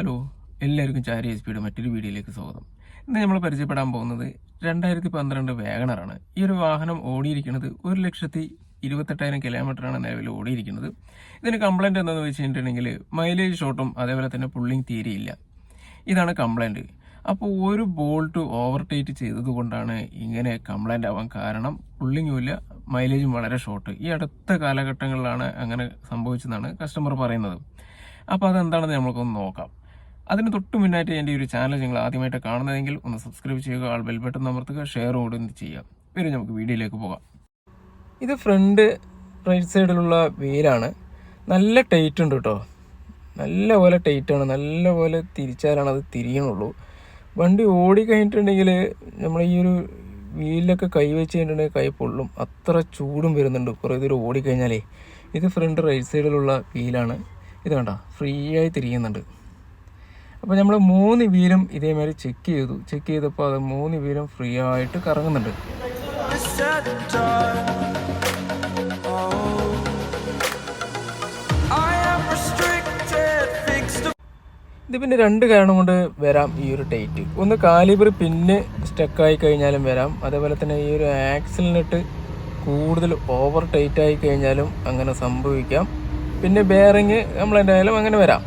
Hello എല്ലാവർക്കും ചാരി S പിയുടെ മറ്റൊരു വീഡിയോയിലേക്ക് സ്വാഗതം. ഇന്ന് നമ്മൾ പരിചയപ്പെടാൻ പോകുന്നത് രണ്ടായിരത്തി പന്ത്രണ്ട് വേഗണറാണ്. ഈ ഒരു വാഹനം ഓടിയിരിക്കുന്നത് ഒരു ലക്ഷത്തി ഇരുപത്തെട്ടായിരം കിലോമീറ്ററാണ് നിലവിൽ ഓടിയിരിക്കുന്നത്. ഇതിന് കംപ്ലൈന്റ് എന്താണെന്ന് വെച്ച് കഴിഞ്ഞിട്ടുണ്ടെങ്കിൽ മൈലേജ് ഷോട്ടും അതേപോലെ തന്നെ പുള്ളിങ് തീരെയില്ല ഇതാണ് കംപ്ലൈന്റ് അപ്പോൾ ഒരു ബോൾട്ട് ഓവർടേറ്റ് ചെയ്തത് കൊണ്ടാണ് ഇങ്ങനെ കംപ്ലൈന്റ് ആവാൻ കാരണം പുള്ളിങ്ങും ഇല്ല മൈലേജും വളരെ ഷോർട്ട് ഈ അടുത്ത കാലഘട്ടങ്ങളിലാണ് അങ്ങനെ സംഭവിച്ചതെന്നാണ് കസ്റ്റമർ പറയുന്നത്. അപ്പോൾ അതെന്താണെന്ന് നമുക്കൊന്ന് നോക്കാം. അതിന് തൊട്ട് മുന്നായിട്ട് എന്റെ ഒരു ചാനൽ നിങ്ങൾ ആദ്യമായിട്ട് കാണുന്നതെങ്കിൽ ഒന്ന് സബ്സ്ക്രൈബ് ചെയ്യുക ആൾ ബെൽബട്ടൺ അമർത്തുക ഷെയർ ഓടും ചെയ്യാം. പിന്നെ നമുക്ക് വീഡിയോയിലേക്ക് പോകാം. ഇത് ഫ്രണ്ട് റൈറ്റ് സൈഡിലുള്ള വീലാണ് നല്ല ടൈറ്റ് ഉണ്ട് കേട്ടോ നല്ല പോലെ ടൈറ്റാണ് നല്ല പോലെ തിരിച്ചാലാണ് അത് തിരിയണുള്ളൂ വണ്ടി ഓടി കഴിഞ്ഞിട്ടുണ്ടെങ്കിൽ നമ്മൾ ഈ ഒരു വീലിലൊക്കെ കൈ വെച്ച് കഴിഞ്ഞിട്ടുണ്ടെങ്കിൽ കൈ പൊള്ളും. അത്ര ചൂടും വരുന്നുണ്ട്. കുറേ ദൂരം ഓടിക്കഴിഞ്ഞാലേ ഇത് ഫ്രണ്ട് റൈറ്റ് സൈഡിലുള്ള വീലാണ്. ഇത് വേണ്ട ഫ്രീ ആയി തിരിയുന്നുണ്ട്. അപ്പോൾ നമ്മൾ മൂന്ന് വീലും ഇതേമാതിരി ചെക്ക് ചെയ്തു. ചെക്ക് ചെയ്തപ്പോൾ അത് മൂന്ന് വീലും ഫ്രീ ആയിട്ട് കറങ്ങുന്നുണ്ട്. ഇത് പിന്നെ രണ്ട് കാരണം കൊണ്ട് വരാം ഈ ഒരു ഡേറ്റ് ഒന്ന് കാലിബർ പിന്നെ സ്റ്റക്കായി കഴിഞ്ഞാലും വരാം. അതേപോലെ തന്നെ ഈ ഒരു ആക്സിലിനിട്ട് കൂടുതൽ ഓവർ ടൈറ്റ് ആയി കഴിഞ്ഞാലും അങ്ങനെ സംഭവിക്കാം. പിന്നെ ബെയറിങ് നമ്മളെന്തായാലും അങ്ങനെ വരാം.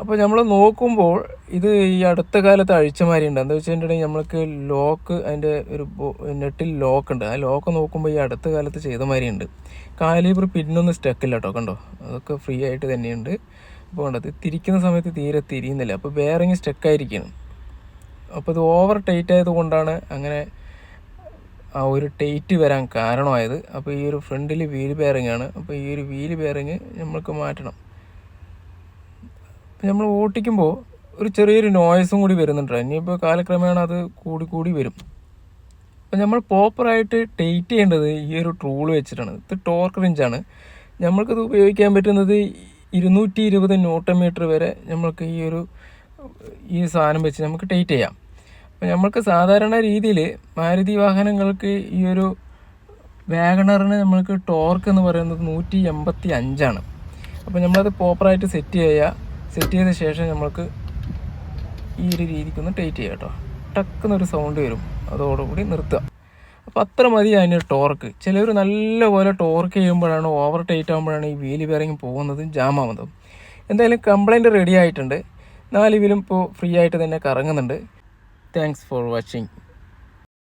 അപ്പോൾ നമ്മൾ നോക്കുമ്പോൾ ഇത് ഈ അടുത്ത കാലത്ത് അഴിച്ചമാരി ഉണ്ട് എന്താ വെച്ചിട്ടുണ്ടെങ്കിൽ നമ്മൾക്ക് ലോക്ക് അതിന്റെ ഒരു നെറ്റിൽ ലോക്ക് ഉണ്ട്. ആ ലോക്ക് നോക്കുമ്പോൾ ഈ അടുത്ത കാലത്ത് ചെയ്ത മാതിരി ഉണ്ട് കാലിബർ പിന്നൊന്നും സ്റ്റക്കില്ല കേട്ടോ കണ്ടോ? അതൊക്കെ ഫ്രീ ആയിട്ട് തന്നെയുണ്ട്. അപ്പോൾ കണ്ടത് തിരിക്കുന്ന സമയത്ത് തീരെ തിരിയുന്നില്ല. അപ്പോൾ ബെയറിങ് സ്റ്റക്കായിരിക്കണം. അപ്പോൾ ഇത് ഓവർ ടൈറ്റ് ആയതുകൊണ്ടാണ് അങ്ങനെ ആ ഒരു ടൈറ്റ് വരാൻ കാരണമായത്. അപ്പോൾ ഈ ഒരു ഫ്രണ്ടിൽ വീൽ ബെയറിംഗ് ആണ് അപ്പോൾ ഈ ഒരു വീൽ ബെയറിങ് നമ്മൾക്ക് മാറ്റണം. അപ്പോൾ നമ്മൾ ഓട്ടിക്കുമ്പോൾ ഒരു ചെറിയൊരു നോയ്സും കൂടി വരുന്നുണ്ട്. ഇനിയിപ്പോൾ കാലക്രമേണ അത് കൂടി കൂടി വരും. അപ്പോൾ നമ്മൾ പ്രോപ്പറായിട്ട് ടൈറ്റ് ചെയ്യേണ്ടത് ഈ ഒരു ടൂൾ വെച്ചിട്ടാണ്. ഇത് ടോർക്ക് റിഞ്ചാണ് നമ്മൾക്കത് ഉപയോഗിക്കാൻ പറ്റുന്നത് ഇരുന്നൂറ്റി ഇരുപത് ന്യൂട്ടൺ മീറ്റർ വരെ നമ്മൾക്ക് ഈ ഒരു ഈ സാധനം വെച്ച് നമുക്ക് ടൈറ്റ് ചെയ്യാം. അപ്പോൾ നമ്മൾക്ക് സാധാരണ രീതിയിൽ മാരുതി വാഹനങ്ങൾക്ക് ഈ ഒരു വാഗണറിന് നമ്മൾക്ക് ടോർക്ക് എന്ന് പറയുന്നത് നൂറ്റി എൺപത്തി അഞ്ചാണ് അപ്പോൾ നമ്മളത് പ്രോപ്പറായിട്ട് സെറ്റ് ചെയ്യുക. സെറ്റ് ചെയ്ത ശേഷം നമ്മൾക്ക് ഈ ഒരു രീതിക്കൊന്ന് ടൈറ്റ് ചെയ്യാം കേട്ടോ. ടക്കുന്നൊരു സൗണ്ട് വരും. അതോടുകൂടി നിർത്തുക. അപ്പോൾ അത്ര മതി അതിന് ടോർക്ക് ചിലവർ നല്ലപോലെ ടോർക്ക് ചെയ്യുമ്പോഴാണ് ഓവർ ടൈറ്റ് ആകുമ്പോഴാണ് ഈ വീൽ ബെയറിങ് പോകുന്നത് ജാമാവുന്നതും. എന്തായാലും കംപ്ലൈന്റ് റെഡി ആയിട്ടുണ്ട്. നാല് വീലും ഇപ്പോൾ ഫ്രീ ആയിട്ട് തന്നെ കറങ്ങുന്നുണ്ട്. Thanks for watching